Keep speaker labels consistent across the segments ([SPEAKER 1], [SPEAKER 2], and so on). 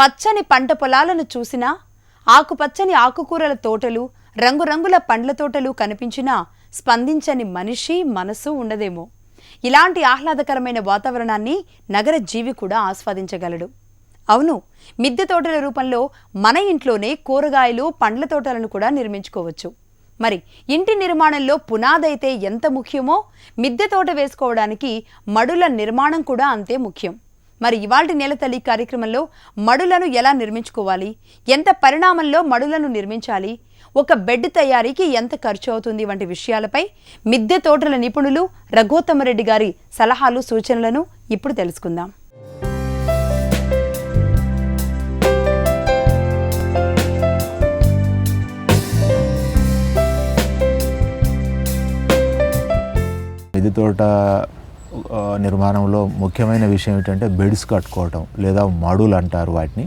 [SPEAKER 1] పచ్చని పంట పొలాలను చూసినా ఆకుపచ్చని ఆకుకూరల తోటలు రంగురంగుల పండ్ల తోటలు కనిపించినా స్పందించని మనిషి మనసు ఉండదేమో. ఇలాంటి ఆహ్లాదకరమైన వాతావరణాన్ని నగర జీవి కూడా ఆస్వాదించగలడు. అవును మిద్దె తోటల రూపంలో మన ఇంట్లోనే కూరగాయలు పండ్ల తోటలను కూడా నిర్మించుకోవచ్చు. మరి ఇంటి నిర్మాణంలో పునాదైతే ఎంత ముఖ్యమో మిద్దె తోట వేసుకోవడానికి మడుల నిర్మాణం కూడా అంతే ముఖ్యం. మరి ఇవాల్టి నేలతల్లి కార్యక్రమంలో మడులను ఎలా నిర్మించుకోవాలి? ఎంత పరిణామంలో మడులను నిర్మించాలి? ఒక బెడ్ తయారీకి ఎంత ఖర్చు అవుతుంది? వంటి విషయాలపై మిద్దె తోటల నిపుణులు రఘోత్తమరెడ్డి గారి సలహాలు సూచనలను ఇప్పుడు తెలుసుకుందాం.
[SPEAKER 2] మిద్దె తోట నిర్మాణంలో ముఖ్యమైన విషయం ఏంటంటే బెడ్స్ కట్టుకోవటం లేదా మడులు అంటారు వాటిని.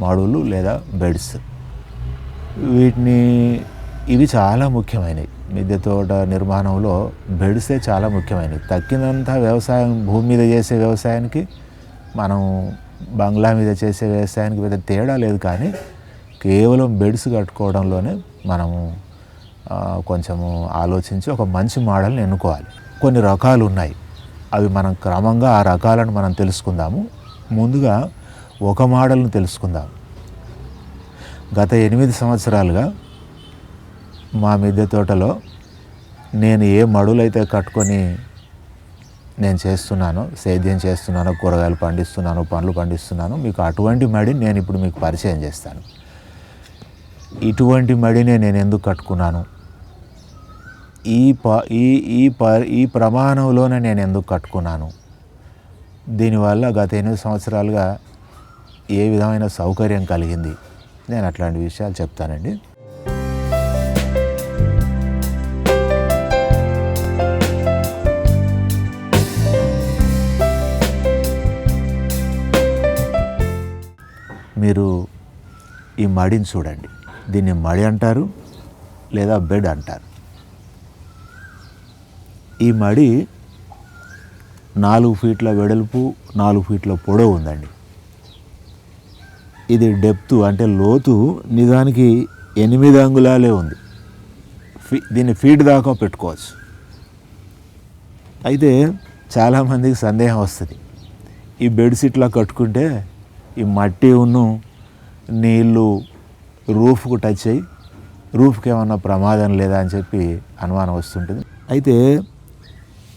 [SPEAKER 2] మడులు లేదా బెడ్స్. వీటిని ఇవి చాలా ముఖ్యమైనవి. మిద్దె తోట నిర్మాణంలో బెడ్సే చాలా ముఖ్యమైనవి. తక్కినంత వ్యవసాయం భూమి మీద చేసే వ్యవసాయానికి మనం బంగ్లా మీద చేసే వ్యవసాయానికి పెద్ద తేడా లేదు కానీ కేవలం బెడ్స్ కట్టుకోవడంలోనే మనము కొంచెము ఆలోచించి ఒక మంచి మోడల్ని ఎన్నుకోవాలి. కొన్ని రకాలు ఉన్నాయి. అవి మనం క్రమంగా ఆ రకాలను మనం తెలుసుకుందాము. ముందుగా ఒక మోడల్ను తెలుసుకుందాం. గత ఎనిమిది సంవత్సరాలుగా మా మిద్దె తోటలో నేను ఏ మడులైతే కట్టుకొని నేను చేస్తున్నానో సేద్యం చేస్తున్నానో కూరగాయలు పండిస్తున్నానో పండ్లు పండిస్తున్నాను మీకు అటువంటి మడి నేను ఇప్పుడు మీకు పరిచయం చేస్తాను. ఇటువంటి మడినే నేను ఎందుకు కట్టుకున్నాను? ఈ ప ఈ ఈ ప ఈ ప్రమాణంలోనే నేను ఎందుకు కట్టుకున్నాను? దీనివల్ల గత ఎనిమిది సంవత్సరాలుగా ఏ విధమైన సౌకర్యం కలిగింది? నేను అట్లాంటి విషయాలు చెప్తానండి. మీరు ఈ మడిని చూడండి. దీన్ని మడి అంటారు లేదా బెడ్ అంటారు? ఈ మడి నాలుగు ఫీట్ల వెడల్పు నాలుగు ఫీట్ల పొడవు ఉందండి. ఇది డెప్త్ అంటే లోతు నిజానికి ఎనిమిది అంగుళాలే ఉంది. ఫీ దీన్ని ఫీట్ దాకా పెట్టుకోవచ్చు. అయితే చాలామందికి సందేహం వస్తుంది. ఈ బెడ్షీట్లా కట్టుకుంటే ఈ మట్టి ఉన్ను నీళ్ళు రూఫ్కు టచ్ అయ్యి రూఫ్కి ఏమన్నా ప్రమాదం లేదా అని చెప్పి అనుమానం వస్తుంటుంది. అయితే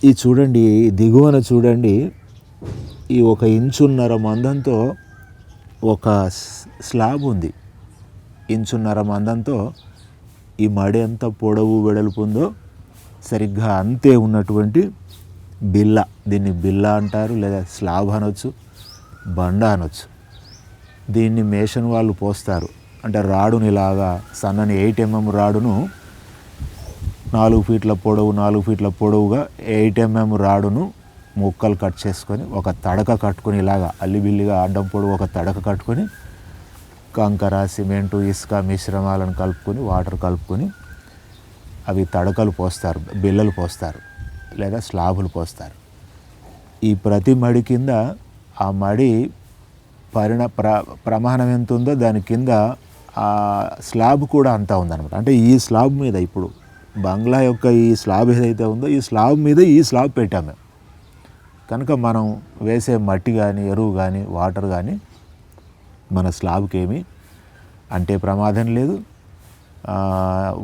[SPEAKER 2] ఈ చూడండి దిగువన చూడండి ఈ ఒక ఇంచున్నర మందంతో ఒక స్- స్లాబ్ ఉంది. ఇంచున్నర మందంతో ఈ మడి ఎంత పొడవు వెడల్పు ఉందో సరిగ్గా అంతే ఉన్నటువంటి బిల్ల. దీన్ని బిల్ల అంటారు లేదా స్లాబ్ అనొచ్చు బండ అనొచ్చు. దీన్ని మేషన్ వాళ్ళు పోస్తారు. అంటే రాడుని ఇలాగా సన్నని ఎయిట్ ఎంఎం రాడును నాలుగు ఫీట్ల పొడవు నాలుగు ఫీట్ల పొడవుగా ఎయిట్ ఎంఎం రాడును ముక్కలు కట్ చేసుకొని ఒక తడక కట్టుకొని ఇలాగా అల్లిబిల్లిగా అడ్డం పొడవు ఒక తడక కట్టుకొని కంకర సిమెంటు ఇసుక మిశ్రమాలను కలుపుకొని వాటర్ కలుపుకొని అవి తడకలు పోస్తారు బిల్లలు పోస్తారు లేదా స్లాబులు పోస్తారు. ఈ ప్రతి మడి కింద ఆ మడి పరిణ ప్ర ప్రమాణం ఎంత ఉందో దాని కింద ఆ స్లాబ్ కూడా అంతా ఉందన్నమాట. అంటే ఈ స్లాబ్ మీద ఇప్పుడు బంగ్లా యొక్క ఈ స్లాబ్ ఏదైతే ఉందో ఈ స్లాబ్ మీద ఈ స్లాబ్ పెట్టాము. మేము కనుక మనం వేసే మట్టి కానీ ఎరువు కానీ వాటర్ కానీ మన స్లాబ్కి ఏమి అంటే ప్రమాదం లేదు.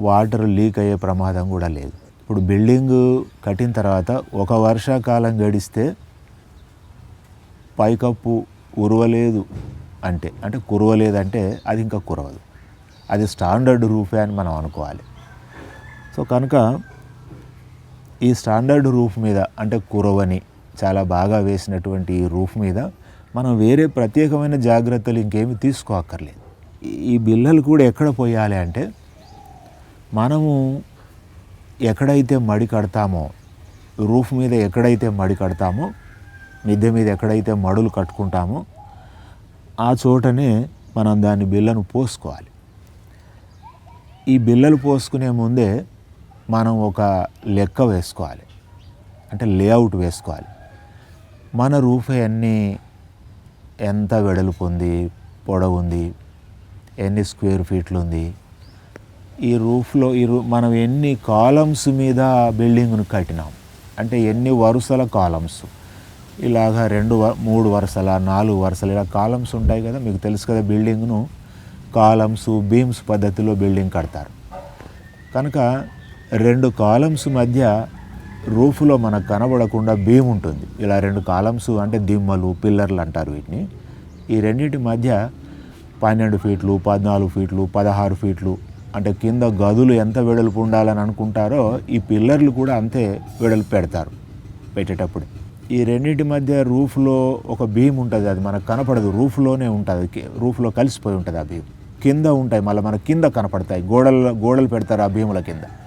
[SPEAKER 2] వాటర్ లీక్ అయ్యే ప్రమాదం కూడా లేదు. ఇప్పుడు బిల్డింగ్ కట్టిన తర్వాత ఒక వర్షాకాలం గడిస్తే పైకప్పు ఉరవలేదు అంటే అంటే కురవలేదంటే అది ఇంకా కురవదు. అది స్టాండర్డ్ రూఫే అని మనం అనుకోవాలి. సో కనుక ఈ స్టాండర్డ్ రూఫ్ మీద అంటే కురవని చాలా బాగా వేసినటువంటి ఈ రూఫ్ మీద మనం వేరే ప్రత్యేకమైన జాగ్రత్తలు ఇంకేమి తీసుకోక్కర్లేదు. ఈ- బిల్లలు కూడా ఎక్కడ పోయాలి అంటే మనము ఎక్కడైతే మడి కడతామో రూఫ్ మీద ఎక్కడైతే మడి కడతామో మిద్దె మీద ఎక్కడైతే మడులు కట్టుకుంటామో ఆ చోటనే మనం దాని బిల్లను పోసుకోవాలి. ఈ బిల్లలు పోసుకునే ముందే మనం ఒక లెక్క వేసుకోవాలి. అంటే లేఅవుట్ వేసుకోవాలి. మన రూఫ్ ఎన్ని ఎంత వెడల్పు ఉంది పొడవు ఉంది ఎన్ని స్క్వేర్ ఫీట్లు ఉంది ఈ రూఫ్లో ఈ రూ మనం ఎన్ని కాలమ్స్ మీద బిల్డింగ్ను కట్టినాం. అంటే ఎన్ని వరుసల కాలమ్స్. ఇలాగా రెండు వ- మూడు వరుసల నాలుగు వరుసలు ఇలా కాలమ్స్ ఉంటాయి కదా మీకు తెలుసు కదా బిల్డింగ్ను. కాలమ్స్ బీమ్స్ పద్ధతిలో బిల్డింగ్ కడతారు. కనుక రెండు కాలమ్స్ మధ్య రూఫ్లో మనకు కనబడకుండా బీమ్ ఉంటుంది. ఇలా రెండు కాలమ్స్ అంటే దిమ్మలు పిల్లర్లు అంటారు వీటిని. ఈ రెండింటి మధ్య పన్నెండు ఫీట్లు పద్నాలుగు ఫీట్లు పదహారు ఫీట్లు అంటే కింద గదులు ఎంత వెడల్పు ఉండాలని అనుకుంటారో ఈ పిల్లర్లు కూడా అంతే వెడల్పు పెడతారు పెట్టేటప్పుడు. ఈ రెండింటి మధ్య రూఫ్లో ఒక బీమ్ ఉంటుంది. అది మనకు కనపడదు. రూఫ్లోనే ఉంటుంది. రూఫ్లో కలిసిపోయి ఉంటుంది ఆ బీమ్ కింద ఉంటాయి. మళ్ళీ మన కింద కనపడతాయి. గోడల గోడలు పెడతారు ఆ భీముల కింద.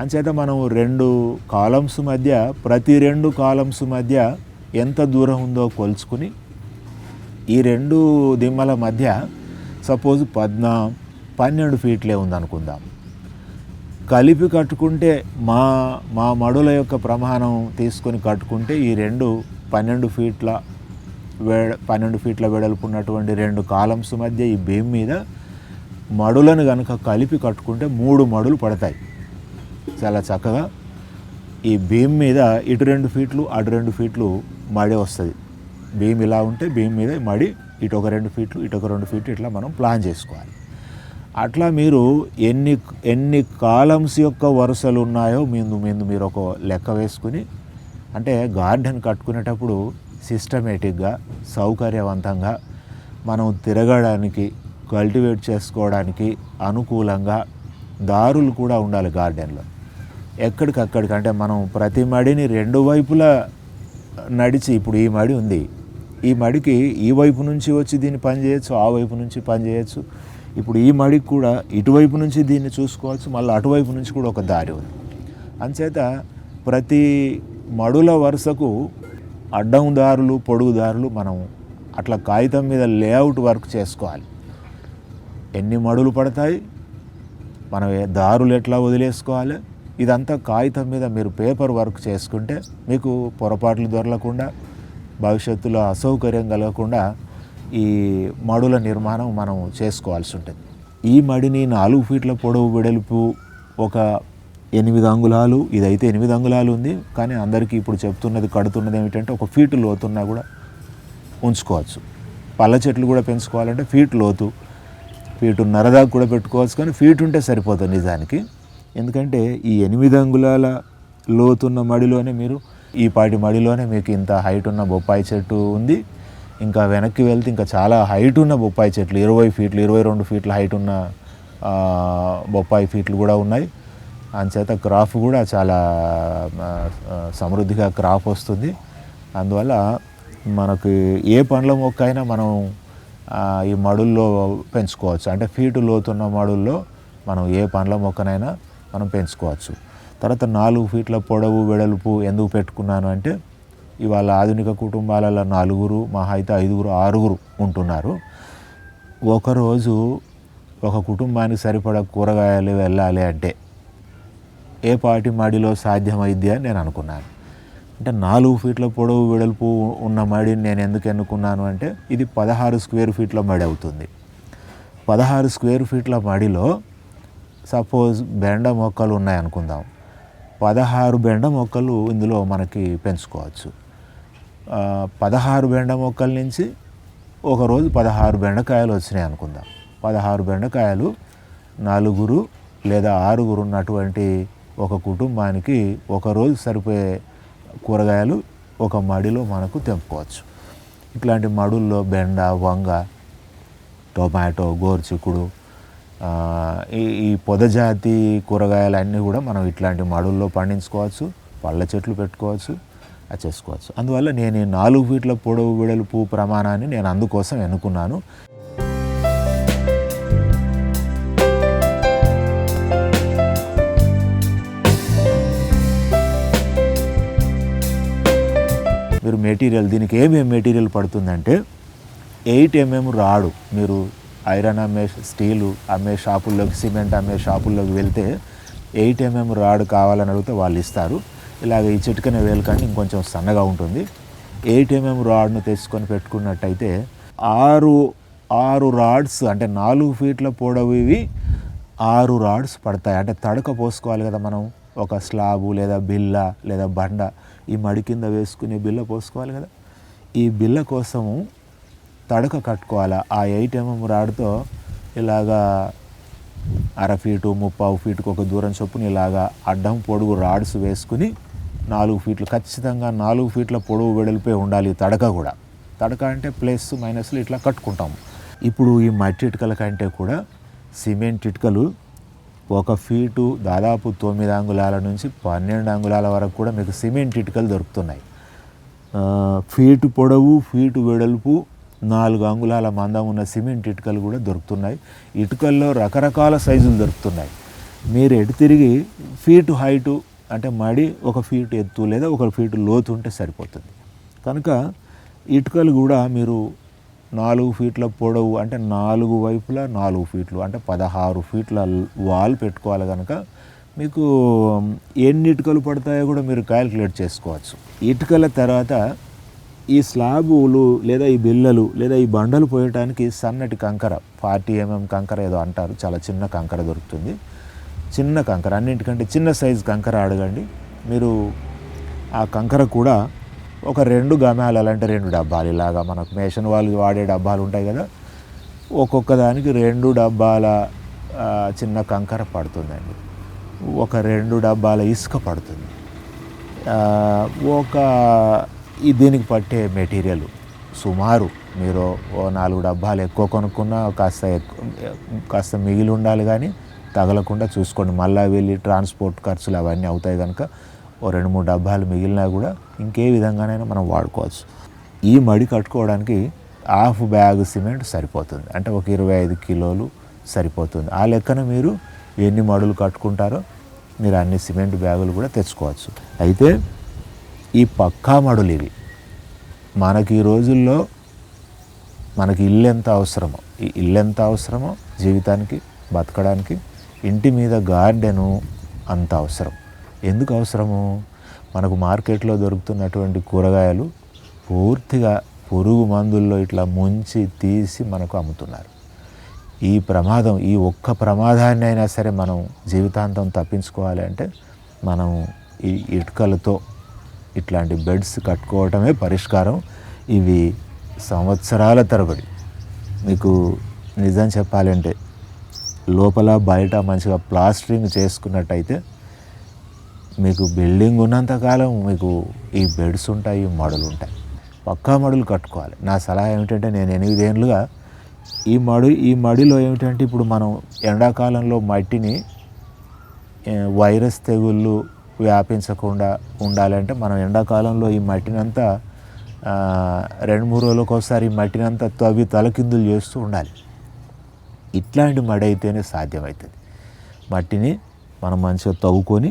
[SPEAKER 2] అంచేత మనం రెండు కాలమ్స్ మధ్య ప్రతి రెండు కాలమ్స్ మధ్య ఎంత దూరం ఉందో కొలుచుకుని ఈ రెండు దిమ్మల మధ్య సపోజ్ పద్నా పన్నెండు ఫీట్లే ఉందనుకుందాం. కలిపి కట్టుకుంటే మా మా మడుల యొక్క ప్రమాణం తీసుకొని కట్టుకుంటే ఈ రెండు పన్నెండు ఫీట్ల వే పన్నెండు ఫీట్ల వెడల్పున్నటువంటి రెండు కాలమ్స్ మధ్య ఈ బీమ్ మీద మడులను కనుక కలిపి కట్టుకుంటే మూడు మడులు పడతాయి. చాలా చక్కగా ఈ భీమ్ మీద ఇటు రెండు ఫీట్లు అటు రెండు ఫీట్లు మడి వస్తుంది. భీమ్ ఇలా ఉంటే భీమ్ మీద మడి ఇటు ఒక రెండు ఫీట్లు ఇటు ఒక రెండు ఫీట్లు ఇట్లా మనం ప్లాన్ చేసుకోవాలి. అట్లా మీరు ఎన్ని ఎన్ని కాలమ్స్ యొక్క వరుసలు ఉన్నాయో మీరు మీరు మీరు ఒక లెక్క వేసుకుని అంటే గార్డెన్ కట్టుకునేటప్పుడు సిస్టమేటిక్గా సౌకర్యవంతంగా మనం తిరగడానికి కల్టివేట్ చేసుకోవడానికి అనుకూలంగా దారులు కూడా ఉండాలి గార్డెన్లో. ఎక్కడికక్కడికి అంటే మనం ప్రతి మడిని రెండు వైపులా నడిచి ఇప్పుడు ఈ మడి ఉంది. ఈ మడికి ఈ వైపు నుంచి వచ్చి దీన్ని పని చేయొచ్చు ఆ వైపు నుంచి పని చేయొచ్చు ఇప్పుడు ఈ మడికి కూడా ఇటువైపు నుంచి దీన్ని చూసుకోవచ్చు మళ్ళీ అటువైపు నుంచి కూడా ఒక దారి ఉంది. అంచేత ప్రతి మడుల వరుసకు అడ్డం దారులు పొడుగు దారులు మనం అట్లా కాగితం మీద లేఅవుట్ వర్క్ చేసుకోవాలి. ఎన్ని మడులు పడతాయి? మనం దారులు ఎట్లా వదిలేసుకోవాలి? ఇదంతా కాగితం మీద మీరు పేపర్ వర్క్ చేసుకుంటే మీకు పొరపాట్లు దొరలకుండా భవిష్యత్తులో అసౌకర్యం కలగకుండా ఈ మడుల నిర్మాణం మనం చేసుకోవాల్సి ఉంటుంది. ఈ మడిని నాలుగు ఫీట్ల పొడవు వెడల్పు ఒక ఎనిమిది అంగుళాలు ఇదైతే ఎనిమిది అంగుళాలు ఉంది కానీ అందరికీ ఇప్పుడు చెప్తున్నది కడుతున్నది ఏమిటంటే ఒక ఫీటు లోతున్నా కూడా ఉంచుకోవచ్చు. పళ్ళ చెట్లు కూడా పెంచుకోవాలంటే ఫీట్ లోతు. ఫీటు నరదాకు కూడా పెట్టుకోవచ్చు కానీ ఫీట్ ఉంటే సరిపోతుంది నిజానికి. ఎందుకంటే ఈ ఎనిమిది అంగుళాల లోతున్న మడిలోనే మీరు ఈ పాటి మడిలోనే మీకు ఇంత హైట్ ఉన్న బొప్పాయి చెట్టు ఉంది. ఇంకా వెనక్కి వెళ్తే ఇంకా చాలా హైట్ ఉన్న బొప్పాయి చెట్లు ఇరవై ఫీట్లు ఇరవై రెండు ఫీట్ల హైట్ ఉన్న బొప్పాయి ఫీట్లు కూడా ఉన్నాయి. అంచేత క్రాప్ కూడా చాలా సమృద్ధిగా క్రాప్ వస్తుంది. అందువల్ల మనకి ఏ పండ్ల మొక్క అయినా మనం ఈ మడుల్లో పెంచుకోవచ్చు. అంటే ఫీటు లోతున్న మడుల్లో మనం ఏ పండ్ల మొక్కనైనా మనం పెంచుకోవచ్చు. తర్వాత నాలుగు ఫీట్ల పొడవు వెడల్పు ఎందుకు పెట్టుకున్నాను అంటే ఇవాళ ఆధునిక కుటుంబాలలో నలుగురు మహా అయితే ఐదుగురు ఆరుగురు ఉంటున్నారు. ఒకరోజు ఒక కుటుంబానికి సరిపడా కూరగాయలు వెళ్ళాలి అంటే ఏ పాటి మడిలో సాధ్యమైద్ది అని నేను అనుకున్నాను. అంటే నాలుగు ఫీట్ల పొడవు వెడల్పు ఉన్న మడిని నేను ఎందుకు ఎన్నుకున్నాను అంటే ఇది పదహారు స్క్వేర్ ఫీట్ల మడి అవుతుంది. పదహారు స్క్వేర్ ఫీట్ల మడిలో సపోజ్ బెండ మొక్కలు ఉన్నాయనుకుందాం. పదహారు బెండ మొక్కలు ఇందులో మనకి పెంచుకోవచ్చు. పదహారు బెండ మొక్కల నుంచి ఒకరోజు పదహారు బెండకాయలు వచ్చినాయి అనుకుందాం. పదహారు బెండకాయలు నలుగురు లేదా ఆరుగురు ఉన్నటువంటి ఒక కుటుంబానికి ఒకరోజు సరిపోయే కూరగాయలు ఒక మడిలో మనకు తెంపుకోవచ్చు. ఇట్లాంటి మడుల్లో బెండ వంగ టొమాటో గోరుచిక్కుడు ఈ ఈ పొదజాతి కూరగాయలన్నీ కూడా మనం ఇట్లాంటి మడుల్లో పండించుకోవచ్చు పళ్ళ చెట్లు పెట్టుకోవచ్చు అది చేసుకోవచ్చు. అందువల్ల నేను ఈ నాలుగు ఫీట్ల పొడవు వెడల్పు ప్రమాణాన్ని నేను అందుకోసం ఎన్నుకున్నాను. మీరు మెటీరియల్ దీనికి ఏమేమి మెటీరియల్ పడుతుందంటే ఎయిట్ ఎంఎం రాడు మీరు ఐరన్ అమ్మే స్టీలు అమ్మే షాపుల్లోకి సిమెంట్ అమ్మే షాపుల్లోకి వెళ్తే ఎయిట్ ఎంఎం రాడ్ కావాలని అడిగితే వాళ్ళు ఇస్తారు. ఇలాగ ఈ చిటికన వేలు కానీ ఇంకొంచెం సన్నగా ఉంటుంది. ఎయిట్ ఎంఎం రాడ్ను తెచ్చుకొని పెట్టుకున్నట్టయితే ఆరు ఆరు రాడ్స్ అంటే నాలుగు ఫీట్ల పొడవు ఇవి ఆరు రాడ్స్ పడతాయి. అంటే తడక పోసుకోవాలి కదా మనం. ఒక స్లాబు లేదా బిల్ల లేదా బండ. ఈ మడి కింద వేసుకునే బిల్ల పోసుకోవాలి కదా. ఈ బిల్ల కోసము తడక కట్టుకోవాలి? ఆ ఎయిట్ ఎంఎం రాడ్తో ఇలాగా అర ఫీటు ముప్పావు ఫీటుకు ఒక దూరం చొప్పున ఇలాగా అడ్డం పొడుగు రాడ్స్ వేసుకుని నాలుగు ఫీట్లు ఖచ్చితంగా నాలుగు ఫీట్ల పొడవు వెడల్పే ఉండాలి తడక కూడా. తడక అంటే ప్లస్ మైనస్లు ఇట్లా కట్టుకుంటాము. ఇప్పుడు ఈ మట్టి ఇటుకల కంటే కూడా సిమెంట్ ఇటుకలు ఒక ఫీటు దాదాపు తొమ్మిది అంగుళాల నుంచి పన్నెండు అంగుళాల వరకు కూడా మీకు సిమెంట్ ఇటుకలు దొరుకుతున్నాయి. ఫీటు పొడవు ఫీటు వెడల్పు నాలుగు అంగుళాల మందం ఉన్న సిమెంట్ ఇటుకలు కూడా దొరుకుతున్నాయి. ఇటుకల్లో రకరకాల సైజులు దొరుకుతున్నాయి. మీరు ఎటు తిరిగి ఫీటు హైటు అంటే మడి ఒక ఫీటు ఎత్తు లేదా ఒక ఫీటు లోతు ఉంటే సరిపోతుంది. కనుక ఇటుకలు కూడా మీరు నాలుగు ఫీట్ల పొడవు అంటే నాలుగు వైపులా నాలుగు ఫీట్లు అంటే పదహారు ఫీట్ల వాల్ పెట్టుకోవాలి కనుక మీకు ఎన్ని ఇటుకలు పడతాయో కూడా మీరు క్యాలిక్యులేట్ చేసుకోవచ్చు. ఇటుకల తర్వాత ఈ స్లాబులు లేదా ఈ బిల్లలు లేదా ఈ బండలు పోయటానికి సన్నటి కంకర ఫార్టీ ఎంఎం కంకర ఏదో అంటారు. చాలా చిన్న కంకర దొరుకుతుంది. చిన్న కంకర అన్నింటికంటే చిన్న సైజు కంకర అడగండి. మీరు ఆ కంకర కూడా ఒక రెండు గమాలు అలాంటి రెండు డబ్బాలు. ఇలాగా మనకు మేషన్ వాళ్ళు వాడే డబ్బాలు ఉంటాయి కదా ఒక్కొక్క దానికి రెండు డబ్బాల చిన్న కంకర పడుతుందండి. ఒక రెండు డబ్బాల ఇసుక పడుతుంది. ఒక ఈ దీనికి పట్టే మెటీరియల్. సుమారు మీరు నాలుగు డబ్బాలు ఎక్కువ కొనుక్కున్నా కాస్త ఎక్కువ కాస్త మిగిలి ఉండాలి కానీ తగలకుండా చూసుకోండి. మళ్ళీ వెళ్ళి ట్రాన్స్పోర్ట్ ఖర్చులు అవన్నీ అవుతాయి కనుక ఓ రెండు మూడు డబ్బాలు మిగిలినా కూడా ఇంకే విధంగానైనా మనం వాడుకోవచ్చు. ఈ మడి కట్టుకోవడానికి హాఫ్ బ్యాగ్ సిమెంట్ సరిపోతుంది. అంటే ఒక ఇరవై ఐదు కిలోలు సరిపోతుంది. ఆ లెక్కన మీరు ఎన్ని మడులు కట్టుకుంటారో మీరు అన్ని సిమెంట్ బ్యాగులు కూడా తెచ్చుకోవచ్చు. అయితే ఈ పక్కా మడులు ఇవి. మనకి ఈ రోజుల్లో మనకి ఇల్లు ఎంత అవసరమో ఈ ఇల్లు ఎంత అవసరమో జీవితానికి బతకడానికి ఇంటి మీద గార్డెను అంత అవసరం. ఎందుకు అవసరము? మనకు మార్కెట్లో దొరుకుతున్నటువంటి కూరగాయలు పూర్తిగా పురుగు మందుల్లో ఇట్లా ముంచి తీసి మనకు అమ్ముతున్నారు. ఈ ప్రమాదం ఈ ఒక్క ప్రమాదాన్ని అయినా సరే మనం జీవితాంతం తప్పించుకోవాలి అంటే మనం ఈ ఇటుకలతో ఇట్లాంటి బెడ్స్ కట్టుకోవటమే పరిష్కారం. ఇవి సంవత్సరాల తరబడి. మీకు నిజం చెప్పాలంటే లోపల బయట మంచిగా ప్లాస్టరింగ్ చేసుకున్నట్టయితే మీకు బిల్డింగ్ ఉన్నంతకాలం మీకు ఈ బెడ్స్ ఉంటాయి ఈ మడులు ఉంటాయి. పక్కా మడులు కట్టుకోవాలి. నా సలహా ఏమిటంటే నేను ఎనిమిదేళ్ళుగా ఈ మడి ఈ మడిలో ఏమిటంటే ఇప్పుడు మనం ఎండాకాలంలో మట్టిని వైరస్ తెగుళ్ళు వ్యాపించకుండా ఉండాలంటే మనం ఎండాకాలంలో ఈ మట్టినంతా రెండు మూడు రోజులకు ఒకసారి ఈ మట్టినంతా తవ్వి తలకిందులు చేస్తూ ఉండాలి. ఇట్లాంటి మడి అయితేనే సాధ్యమవుతుంది మట్టిని మనం మంచిగా తవ్వుకొని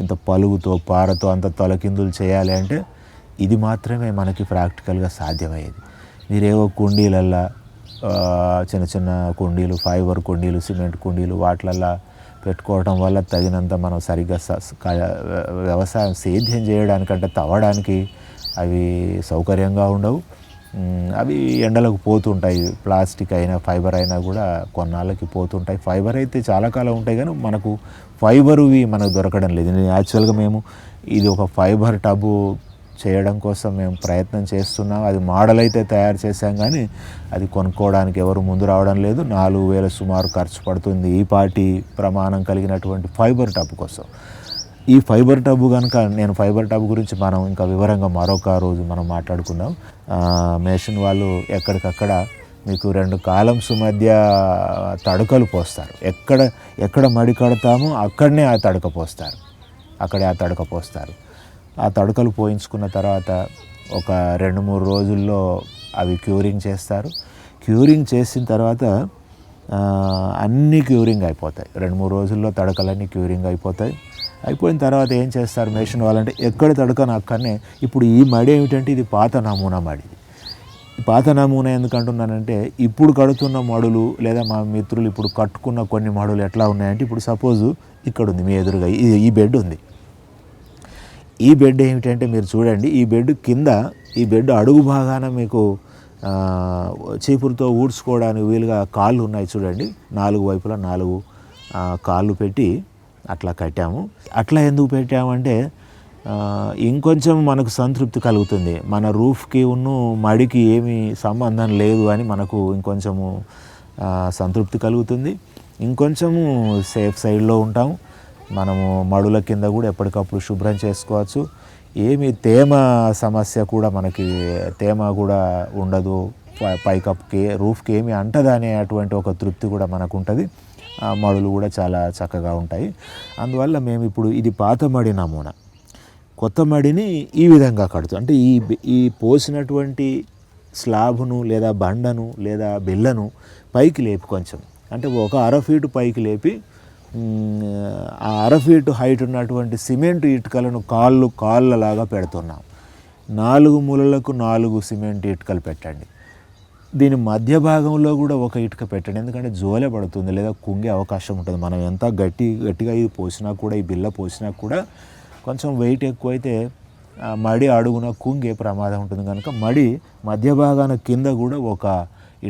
[SPEAKER 2] ఇంత పలుగుతో పారతో అంత తలకిందులు చేయాలి అంటే ఇది మాత్రమే మనకి ప్రాక్టికల్గా సాధ్యమయ్యేది. మీరేవో కుండీలల్లా చిన్న చిన్న కుండీలు ఫైబర్ కుండీలు సిమెంట్ కుండీలు వాటిలల్లా పెట్టుకోవడం వల్ల తగినంత మనం సరిగ్గా స- వ్యవసాయం సేద్యం చేయడానికంటే తవ్వడానికి అవి సౌకర్యంగా ఉండవు. అవి ఎండలకు పోతుంటాయి. ప్లాస్టిక్ అయినా ఫైబర్ అయినా కూడా కొన్నాళ్ళకి పోతుంటాయి. ఫైబర్ అయితే చాలా కాలం ఉంటాయి కానీ మనకు ఫైబర్వి మనకు దొరకడం లేదు. యాక్చువల్గా మేము ఇది ఒక ఫైబర్ టబు చేయడం కోసం మేము ప్రయత్నం చేస్తున్నాం. అది మోడల్ అయితే తయారు చేశాం కానీ అది కొనుక్కోవడానికి ఎవరు ముందు రావడం లేదు. నాలుగు వేల సుమారు ఖర్చు పడుతుంది ఈ పాటి ప్రమాణం కలిగినటువంటి ఫైబర్ టబ్ కోసం. ఈ ఫైబర్ టబ్ కనుక నేను ఫైబర్ టబ్ గురించి మనం ఇంకా వివరంగా మరొక రోజు మనం మాట్లాడుకుందాం. మేషన్ వాళ్ళు ఎక్కడికక్కడ మీకు రెండు కాలమ్స్ మధ్య తడకలు పోస్తారు. ఎక్కడ ఎక్కడ మడి కడతామో అక్కడనే ఆ తడక పోస్తారు. అక్కడే ఆ తడక పోస్తారు. ఆ తడకలు పోయించుకున్న తర్వాత ఒక రెండు మూడు రోజుల్లో అవి క్యూరింగ్ చేస్తారు. క్యూరింగ్ చేసిన తర్వాత అన్నీ క్యూరింగ్ అయిపోతాయి. రెండు మూడు రోజుల్లో తడకలన్నీ క్యూరింగ్ అయిపోతాయి. అయిపోయిన తర్వాత ఏం చేస్తారు మేషన్ వాళ్ళంటే ఎక్కడ తడకను అక్కడనే ఇప్పుడు ఈ మడి ఏమిటంటే ఇది పాత నమూనా మడి. పాత నమూనా ఎందుకంటున్నానంటే ఇప్పుడు కడుతున్న మడులు లేదా మా మిత్రులు ఇప్పుడు కట్టుకున్న కొన్ని మడులు ఎట్లా ఉన్నాయంటే ఇప్పుడు సపోజు ఇక్కడ ఉంది మీ ఎదురుగా ఈ ఈ బెడ్ ఉంది. ఈ బెడ్ ఏమిటంటే మీరు చూడండి ఈ బెడ్ కింద ఈ బెడ్ అడుగు భాగాన మీకు చీపురుతో ఊడ్చుకోవడానికి వీలుగా కాళ్ళు ఉన్నాయి చూడండి. నాలుగు వైపులా నాలుగు కాళ్ళు పెట్టి అట్లా కట్టాము. అట్లా ఎందుకు పెట్టామంటే ఇంకొంచెం మనకు సంతృప్తి కలుగుతుంది. మన రూఫ్కి ఉన్న మడికి ఏమీ సంబంధం లేదు అని మనకు ఇంకొంచెము సంతృప్తి కలుగుతుంది. ఇంకొంచెము సేఫ్ సైడ్లో ఉంటాము. మనము మడుల కింద కూడా ఎప్పటికప్పుడు శుభ్రం చేసుకోవచ్చు. ఏమి తేమ సమస్య కూడా మనకి తేమ కూడా ఉండదు. పై- రూఫ్కి ఏమి అంటదనే అనే అటువంటి ఒక తృప్తి కూడా మనకు ఉంటుంది ఆ మడులు కూడా చాలా చక్కగా ఉంటాయి. అందువల్ల మేము ఇప్పుడు ఇది పాత మడి నమూనా. కొత్త మడిని ఈ విధంగా కడుతాం అంటే ఈ ఈ పోసినటువంటి స్లాబ్ను లేదా బండను లేదా బిల్లను పైకి లేపి కొంచెం అంటే ఒక అర ఫీటు పైకి లేపి అర ఫీటు హైట్ ఉన్నటువంటి సిమెంట్ ఇటుకలను కాళ్ళు కాళ్ళలాగా పెడుతున్నాం. నాలుగు మూలలకు నాలుగు సిమెంట్ ఇటుకలు పెట్టండి. దీని మధ్య భాగంలో కూడా ఒక ఇటుక పెట్టండి. ఎందుకంటే జోలె పడుతుంది లేదా కుంగే అవకాశం ఉంటుంది. మనం ఎంత గట్టి గట్టిగా ఇది పోసినా కూడా ఈ బిల్ల పోసినా కూడా కొంచెం వెయిట్ ఎక్కువైతే మడి అడుగున కుంగే ప్రమాదం ఉంటుంది. కనుక మడి మధ్య భాగాన కింద కూడా ఒక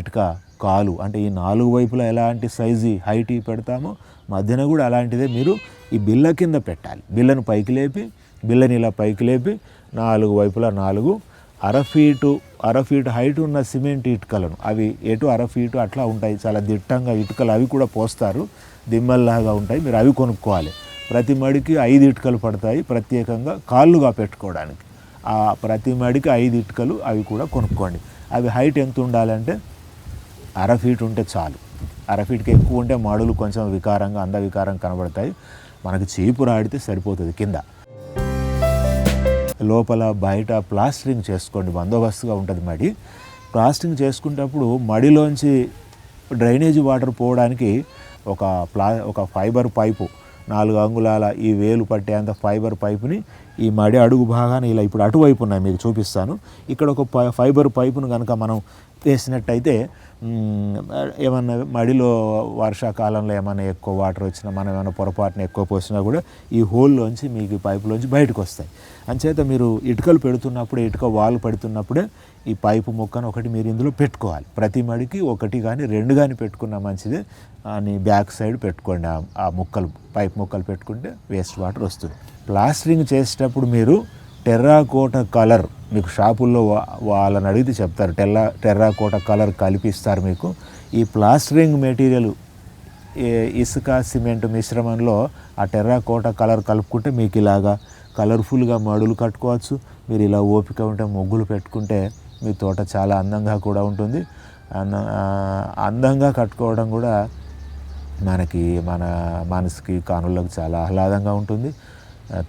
[SPEAKER 2] ఇటుక కాలు అంటే ఈ నాలుగు వైపులా ఎలాంటి సైజు హైట్ పెడతామో మధ్యన కూడా అలాంటిదే మీరు ఈ బిల్ల కింద పెట్టాలి. బిల్లను పైకి లేపి బిల్లని ఇలా పైకి లేపి నాలుగు వైపులా నాలుగు అర ఫీటు అర ఫీటు హైట్ ఉన్న సిమెంట్ ఇటుకలను అవి ఎటు అర ఫీటు అట్లా ఉంటాయి. చాలా దిట్టంగా ఇటుకలు అవి కూడా పోస్తారు. దిమ్మల్లాగా ఉంటాయి. మీరు అవి కొనుక్కోవాలి. ప్రతి మడికి ఐదు ఇటుకలు పడతాయి ప్రత్యేకంగా కాళ్ళుగా పెట్టుకోవడానికి. ఆ ప్రతి మడికి ఐదు ఇటుకలు అవి కూడా కొనుక్కోండి. అవి హైట్ ఎంత ఉండాలంటే అర ఫీట్ ఉంటే చాలు. అర ఫీట్కి ఎక్కువ ఉంటే మాడులు కొంచెం వికారంగా అందవికారం కనబడతాయి. మనకి చీపురు ఆడితే సరిపోతుంది కింద. లోపల బయట ప్లాస్టరింగ్ చేసుకోండి బందోబస్తుగా ఉంటుంది మడి. ప్లాస్టరింగ్ చేసుకునేటప్పుడు మడిలోంచి డ్రైనేజ్ వాటర్ పోవడానికి ఒక ప్లా ఒక ఫైబర్ పైపు నాలుగు అంగుళాల ఈ వేలు పట్టేంత ఫైబర్ పైపుని ఈ మడి అడుగు భాగాన్ని ఇలా ఇప్పుడు అటువైపు ఉన్నాయి మీకు చూపిస్తాను. ఇక్కడ ఒక పై- ఫైబర్ పైపును కనుక మనం వేసినట్టయితే ఏమన్నా మడిలో వర్షాకాలంలో ఏమైనా ఎక్కువ వాటర్ వచ్చినా మనం ఏమైనా పొరపాటున ఎక్కువ పోసినా కూడా ఈ హోల్లోంచి మీకు ఈ పైపులోంచి బయటకు వస్తాయి. అంచేత మీరు ఇటుకలు పెడుతున్నప్పుడే ఇటుక వాల్ పెడుతున్నప్పుడే ఈ పైపు మొక్కను ఒకటి మీరు ఇందులో పెట్టుకోవాలి. ప్రతి మడికి ఒకటి కానీ రెండు కానీ పెట్టుకున్న మంచిది. అని బ్యాక్ సైడ్ పెట్టుకోండి. ఆ- మొక్కలు ముక్కలు పైప్ ముక్కలు పెట్టుకుంటే వేస్ట్ వాటర్ వస్తుంది. ప్లాస్టరింగ్ చేసేటప్పుడు మీరు టెర్రాకోట కలర్ మీకు షాపుల్లో వా- వాళ్ళని అడిగితే చెప్తారు. టెల్లా టెర్రాకోట కలర్ కలిపిస్తారు మీకు. ఈ ప్లాస్టరింగ్ మెటీరియల్ ఇసుక సిమెంట్ మిశ్రమంలో ఆ టెర్రాకోట కలర్ కలుపుకుంటే మీకు ఇలాగా కలర్ఫుల్గా మడులు కట్టుకోవచ్చు. మీరు ఇలా ఓపిక ఉంటే ముగ్గులు పెట్టుకుంటే మీ తోట చాలా అందంగా కూడా ఉంటుంది. అందంగా కట్టుకోవడం కూడా మనకి మన మనసుకి కానులకు చాలా ఆహ్లాదంగా ఉంటుంది.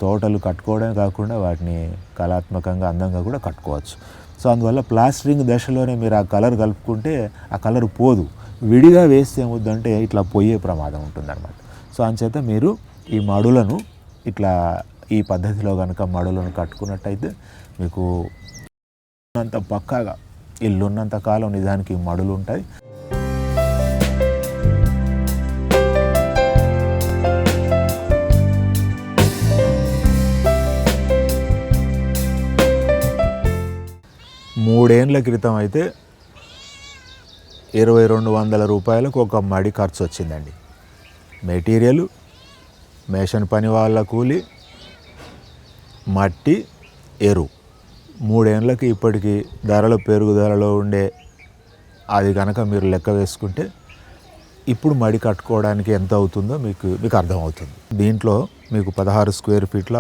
[SPEAKER 2] తోటలు కట్టుకోవడమే కాకుండా వాటిని కళాత్మకంగా అందంగా కూడా కట్టుకోవచ్చు. సో అందువల్ల ప్లాస్టరింగ్ దశలోనే మీరు ఆ కలర్ కలుపుకుంటే ఆ కలర్ పోదు. విడిగా వేస్తే ఏమవుద్దంటే ఇట్లా పోయే ప్రమాదం ఉంటుందన్నమాట. సో అంచేత మీరు ఈ మడులను ఇట్లా ఈ పద్ధతిలో కనుక మడులను కట్టుకున్నట్టయితే మీకు ఉన్నంత పక్కాగా ఇల్లున్నంత కాలం నిజానికి మడులు ఉంటాయి మూడేండ్ల క్రితం అయితే ఇరవై రెండు వందల రూపాయలకు ఒక మడి ఖర్చు వచ్చిందండి మెటీరియల్ మేషన్ పని వాళ్ళ కూలి మట్టి ఎరువు. మూడేళ్ళకి ఇప్పటికీ ధరల పెరుగుదలలో ఉండే అది కనుక మీరు లెక్క వేసుకుంటే ఇప్పుడు మడి కట్టుకోవడానికి ఎంత అవుతుందో మీకు మీకు అర్థమవుతుంది. దీంట్లో మీకు పదహారు స్క్వేర్ ఫీట్ల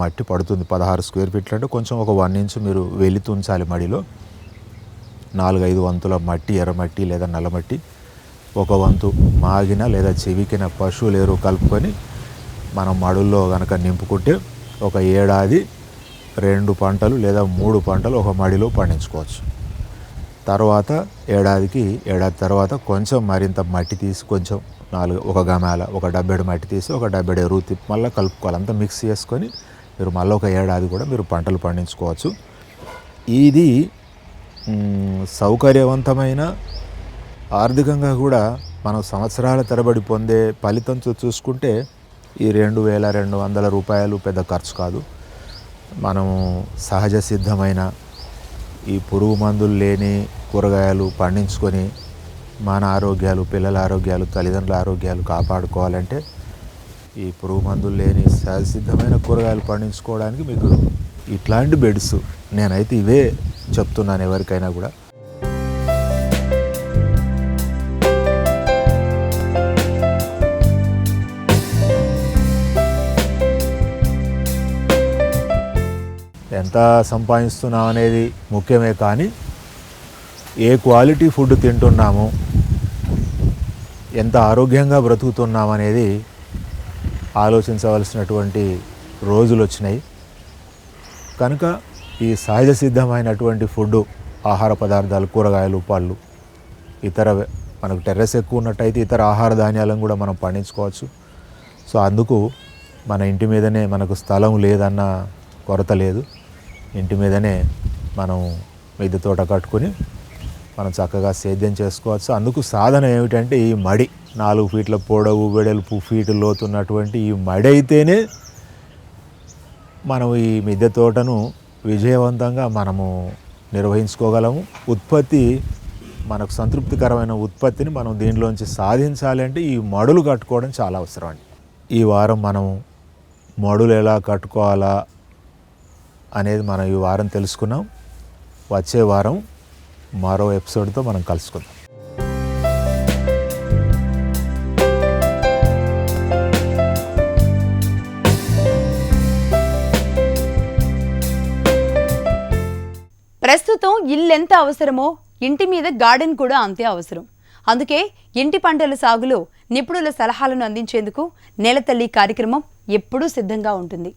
[SPEAKER 2] మట్టి పడుతుంది. పదహారు స్క్వేర్ ఫీట్లు అంటే కొంచెం ఒక వన్ ఇంచ్ మీరు వెలితి ఉంచాలి మడిలో. నాలుగైదు వంతుల మట్టి ఎర్రమట్టి లేదా నల్లమట్టి ఒక వంతు మాగిన లేదా చెవికిన పశువులు ఎరువు కలుపుకొని మనం మడుల్లో కనుక నింపుకుంటే ఒక ఏడాది రెండు పంటలు లేదా మూడు పంటలు ఒక మడిలో పండించుకోవచ్చు. తర్వాత ఏడాదికి ఏడాది తర్వాత కొంచెం మరింత మట్టి తీసి కొంచెం నాలుగు ఒక గమాల ఒక డబ్బెడు మట్టి తీసి ఒక డబ్బెడు ఎరువు తిప్పి మళ్ళీ కలుపుకోవాలి. అంతా మిక్స్ చేసుకొని మీరు మళ్ళీ ఒక ఏడాది కూడా మీరు పంటలు పండించుకోవచ్చు. ఇది సౌకర్యవంతమైన ఆర్థికంగా కూడా మనం సంవత్సరాల తరబడి పొందే ఫలితంతో చూసుకుంటే ఈ రెండు వేల రెండు వందల రూపాయలు పెద్ద ఖర్చు కాదు. మనము సహజ సిద్ధమైన ఈ పురుగు మందులు లేని కూరగాయలు పండించుకొని మన ఆరోగ్యాలు పిల్లల ఆరోగ్యాలు తల్లిదండ్రుల ఆరోగ్యాలు కాపాడుకోవాలంటే ఈ పురుగు మందులు లేని సహజసిద్ధమైన కూరగాయలు పండించుకోవడానికి మీకు ఇట్లాంటి బెడ్స్ నేనైతే ఇవే చెప్తున్నాను ఎవరికైనా కూడా. ఎంత సంపాదిస్తున్నాం అనేది ముఖ్యమే కానీ ఏ క్వాలిటీ ఫుడ్ తింటున్నాము ఎంత ఆరోగ్యంగా బ్రతుకుతున్నాం అనేది ఆలోచించవలసినటువంటి రోజులు వచ్చినాయి. కనుక ఈ సహజ సిద్ధమైనటువంటి ఫుడ్ ఆహార పదార్థాలు కూరగాయలు పళ్ళు ఇతర మనకు టెర్రస్ ఎక్కువ ఉన్నట్టయితే ఇతర ఆహార ధాన్యాలను కూడా మనం పండించుకోవచ్చు. సో అందుకు మన ఇంటి మీదనే మనకు స్థలం లేదన్న కొరత లేదు. ఇంటి మీదనే మనం మిద్దె తోట కట్టుకొని మనం చక్కగా సేద్యం చేసుకోవచ్చు. అందుకు సాధన ఏమిటంటే ఈ మడి. నాలుగు ఫీట్ల పొడవు వెడల్పు ఫీటు లోతున్నటువంటి ఈ మడి అయితేనే మనం ఈ మిద్దె తోటను విజయవంతంగా మనము నిర్వహించుకోగలము. ఉత్పత్తి మనకు సంతృప్తికరమైన ఉత్పత్తిని మనం దీనిలోంచి సాధించాలి అంటే ఈ మడులు కట్టుకోవడం చాలా అవసరం అండి. ఈ వారం మనం మడులు ఎలా కట్టుకోవాలా అనేది మనం ఈ వారం తెలుసుకున్నాం. వచ్చే వారం మరో ఎపిసోడ్తో మనం కలుసుకుందాం.
[SPEAKER 1] ప్రస్తుతం ఇల్లెంత అవసరమో ఇంటి మీద గార్డెన్ కూడా అంతే అవసరం. అందుకే ఇంటి పంటల సాగులో నిపుణుల సలహాలను అందించేందుకు నేలతల్లి కార్యక్రమం ఎప్పుడూ సిద్ధంగా ఉంటుంది.